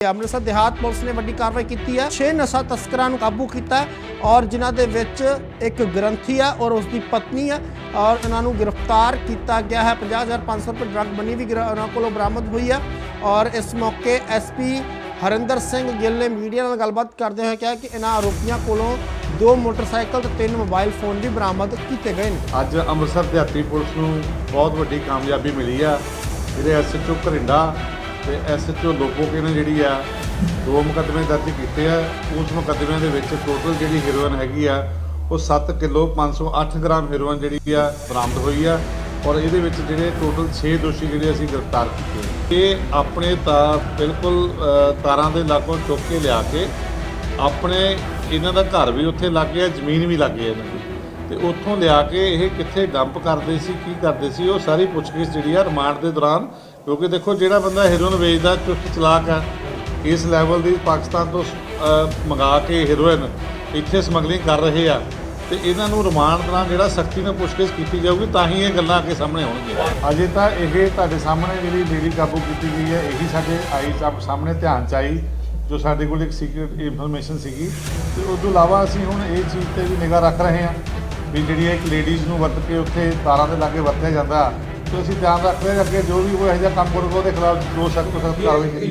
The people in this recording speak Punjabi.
ਅੰਮ੍ਰਿਤਸਰ ਦਿਹਾਤ ਪੁਲਿਸ ਨੇ ਵੱਡੀ ਕਾਰਵਾਈ ਕੀਤੀ ਹੈ। 6 ਨਸ਼ਾ ਤਸਕਰਾਂ ਨੂੰ ਕਾਬੂ ਕੀਤਾ ਔਰ ਜਿਨ੍ਹਾਂ ਦੇ ਵਿੱਚ ਇੱਕ ਗ੍ਰੰਥੀ ਹੈ ਔਰ ਉਸ ਦੀ ਪਤਨੀ ਹੈ ਔਰ ਇਹਨਾਂ ਨੂੰ ਗ੍ਰਿਫਤਾਰ ਕੀਤਾ ਗਿਆ ਹੈ। 50500 ਰੁਪਏ ਡਰੱਗ ਬਣੀ ਵੀ ਉਹਨਾਂ ਕੋਲੋਂ ਬਰਾਮਦ ਹੋਈ ਹੈ ਔਰ ਇਸ ਮੌਕੇ ਐਸਪੀ ਹਰਿੰਦਰ ਸਿੰਘ ਗਿੱਲ ਨੇ ਮੀਡੀਆ ਨਾਲ ਗੱਲਬਾਤ ਕਰਦੇ ਹੋਏ ਕਿਹਾ ਕਿ ਇਹਨਾਂ ਆਰੋਪੀਆਂ ਕੋਲੋਂ ਦੋ ਮੋਟਰਸਾਈਕਲ ਤੇ ਤਿੰਨ ਮੋਬਾਈਲ ਫੋਨ ਵੀ ਬਰਾਮਦ ਕੀਤੇ ਗਏ ਨੇ। ਅੱਜ ਅੰਮ੍ਰਿਤਸਰ ਦਿਹਾਤੀ ਪੁਲਿਸ ਨੂੰ ਬਹੁਤ ਵੱਡੀ ਕਾਮਯਾਬੀ ਮਿਲੀ ਆ ਜਿਹੜੇ ਐਸਐਚਓ ਘਰਿੰਡਾ ਤੇ ਐਸਐਚਓ ਲੋਪੋਕੇ ਨੇ ਜਿਹੜੀ ਆ, ਦੋ ਮੁਕੱਦਮੇ ਦਰਜ ਕੀਤੇ ਆ, ਉਸ ਮੁਕੱਦਮਿਆਂ ਦੇ ਵਿੱਚ ਟੋਟਲ ਜਿਹੜੀ ਹੀਰੋਇਨ ਹੈਗੀ ਆ, ਉਹ 7 ਕਿਲੋ 508 ਗ੍ਰਾਮ ਹੀਰੋਇਨ ਜਿਹੜੀ ਆ ਬਰਾਮਦ ਹੋਈ ਆ ਔਰ ਇਹਦੇ ਵਿੱਚ ਜਿਹੜੇ ਟੋਟਲ 6 ਦੋਸ਼ੀ ਜਿਹੜੇ ਅਸੀਂ ਗ੍ਰਿਫਤਾਰ ਕੀਤੇ ਇਹ ਆਪਣੇ ਤਾਰ ਬਿਲਕੁਲ ਤਾਰਾਂ ਦੇ ਲਾਗੋਂ ਚੁੱਕ ਕੇ ਲਿਆ ਕੇ ਆਪਣੇ ਇਹਨਾਂ ਦਾ ਘਰ ਵੀ ਉੱਥੇ ਲੱਗ ਗਿਆ, ਜ਼ਮੀਨ ਵੀ ਲੱਗ ਗਈ ਇਹਨਾਂ ਦੀ। ਤੇ ਉੱਥੋਂ ਲਿਆ ਕੇ ਇਹ ਕਿੱਥੇ ਡੰਪ ਕਰਦੇ ਸੀ, ਕੀ ਕਰਦੇ ਸੀ, ਉਹ ਸਾਰੀ ਪੁੱਛਗਿੱਛ ਜਿਹੜੀ ਆ ਰਿਮਾਂਡ ਦੇ ਦੌਰਾਨ ਕਿਉਂਕਿ ਦੇਖੋ ਜਿਹੜਾ ਬੰਦਾ ਹੀਰੋਇਨ ਵੇਚਦਾ ਚੁਸਤ ਚਲਾਕ ਆ ਇਸ ਲੈਵਲ ਦੀ ਪਾਕਿਸਤਾਨ ਤੋਂ ਅਹ, ਮੰਗਾ ਕੇ ਹੀਰੋਇਨ ਇੱਥੇ ਸਮਗਲਿੰਗ ਕਰ ਰਹੇ ਆ ਤੇ ਇਹਨਾਂ ਨੂੰ ਰਿਮਾਂਡ ਦੌਰਾਨ ਜਿਹੜਾ ਸਖਤੀ ਨਾਲ ਪੁੱਛਗਿੱਛ ਕੀਤੀ ਜਾਊਗੀ ਤਾਂ ਹੀ ਇਹ ਗੱਲਾਂ ਅੱਗੇ ਸਾਹਮਣੇ ਆਉਣਗੀਆਂ। ਅਜੇ ਤਾਂ ਇਹ ਤੁਹਾਡੇ ਸਾਹਮਣੇ ਜਿਹੜੀ ਲੇਡੀ ਕਾਬੂ ਕੀਤੀ ਗਈ ਹੈ ਇਹੀ ਸਾਡੇ ਆਈ ਸਾਹਮਣੇ ਧਿਆਨ ਚ ਆਈ ਜੋ ਸਾਡੇ ਕੋਲ ਇੱਕ ਸੀਕ੍ਰੀਟ ਇਨਫੋਰਮੇਸ਼ਨ ਸੀਗੀ। ਤੇ ਉਸ ਤੋਂ ਇਲਾਵਾ ਅਸੀਂ ਹੁਣ ਇਹ ਚੀਜ਼ ਤੇ ਵੀ ਨਿਗਾਹ ਰੱਖ ਰਹੇ ਹਾਂ ਵੀ ਜਿਹੜੀ ਇੱਕ ਲੇਡੀਜ਼ ਨੂੰ ਵਰਤ ਕੇ ਉੱਥੇ ਤਾਰਾਂ ਦੇ ਲਾਗੇ ਵਰਤਿਆ ਜਾਂਦਾ ਤੇ ਅਸੀਂ ਧਿਆਨ ਰੱਖਦੇ ਹਾਂ ਅੱਗੇ ਜੋ ਵੀ ਕੋਈ ਇਹੋ ਜਿਹਾ ਕੰਮ ਕਰੂਗਾ ਉਹਦੇ ਖਿਲਾਫ ਜੋ ਸਖਤ ਸਖਤ ਕਾਰਵਾਈ ਕੀਤੀ